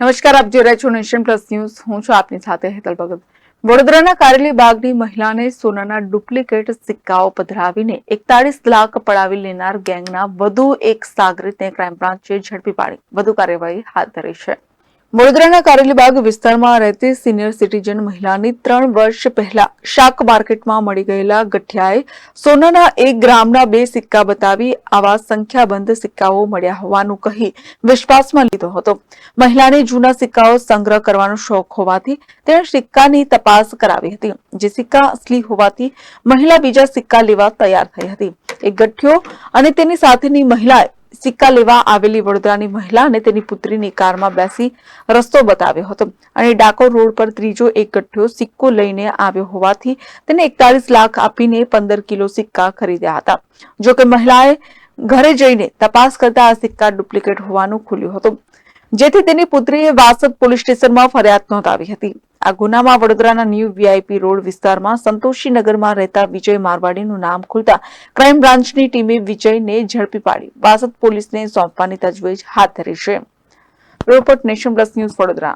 નમસ્કાર, આપ જોઈ રહ્યા છો નેશન પ્લસ ન્યૂઝ. હું છું આપની સાથે હેતલ ભગત. વડોદરાના કારેલી બાગની મહિલાને સોનાના ડુપ્લિકેટ સિક્કાઓ પધરાવીને એકતાળીસ લાખ પડાવી લેનાર ગેંગના વધુ એક સાગરીતને ક્રાઇમ બ્રાન્ચે ઝડપી પાડી. વધુ કાર્યવાહી હાથ ધરી છે. વડોદરાના કારેલીબાગ વિસ્તારમાં રહેતી સિનિયર સિટીઝન મહિલાની ત્રણ વર્ષ પહેલા શાક માર્કેટમાં મળી ગયેલા ગઠિયાએ સોનાના એક ગ્રામના બે સિક્કા બતાવી આવા સંખ્યાબંધ સિક્કાઓ મળ્યા હોવાનું કહી વિશ્વાસમાં લીધો હતો. મહિલાને જૂના સિક્કાઓ સંગ્રહ કરવાનો શોખ હોવાથી તેણે સિક્કાની તપાસ કરાવી હતી. જે સિક્કા અસલી હોવાથી મહિલા બીજા સિક્કા લેવા તૈયાર થઈ હતી. એક ગઠિયો અને તેની સાથેની મહિલાએ સિક્કા લેવા આવેલી વડોદરાની મહિલા અને તેની પુત્રીની કારમાં બેસી રસ્તો બતાવ્યો હતો. અને ડાકોર રોડ પર ત્રીજો એક ગઠ્ઠો સિક્કો લઈને આવ્યો હોવાથી તેને એકતાલીસ લાખ આપીને પંદર કિલો સિક્કા ખરીદ્યા હતા. જોકે મહિલાએ ઘરે જઈને તપાસ કરતા આ સિક્કા ડુપ્લિકેટ હોવાનું ખુલ્યું હતું. જેથી તેની પુત્રીએ વાસદ પોલીસ સ્ટેશનમાં ફરિયાદ નોંધાવી હતી. આ ગુનામાં વડોદરાના ન્યૂ વીઆઈપી રોડ વિસ્તારમાં સંતોષી નગરમાં રહેતા વિજય મારવાડીનું નામ ખુલતા ક્રાઇમ બ્રાન્ચની ટીમે વિજયને ઝડપી પાડી. વાસદ પોલીસને સોંપવાની તજવીજ હાથ ધરી છે. Report nation plus news Vadodara.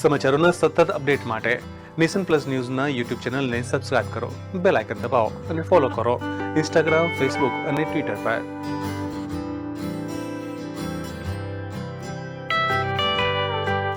સમાચારોના સતત અપડેટ માટે નેશન પ્લસ ન્યૂઝના યુટ્યુબ ચેનલને સબસ્ક્રાઇબ કરો, બેલ આઇકન દબાવો અને ફોલો કરો ઇન્સ્ટાગ્રામ, ફેસબુક અને ટ્વિટર પર.